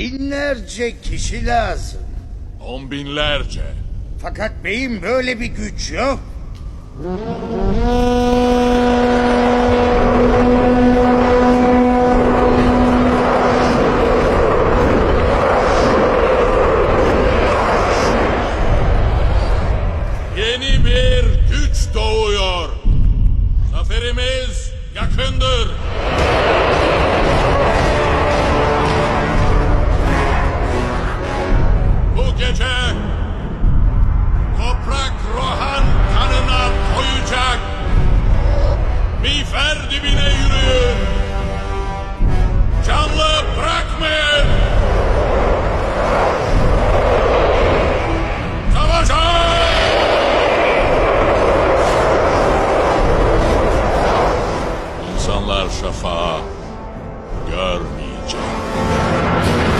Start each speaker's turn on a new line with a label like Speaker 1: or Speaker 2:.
Speaker 1: binlerce kişi lazım.
Speaker 2: On binlerce.
Speaker 1: Fakat beyim böyle bir güç yok.
Speaker 2: Yeni bir güç doğuyor. Zaferimiz yakındır. Miğfer dibine yürüyün. Canlı bırakmayın. Savaşa! İnsanlar şafağa, gör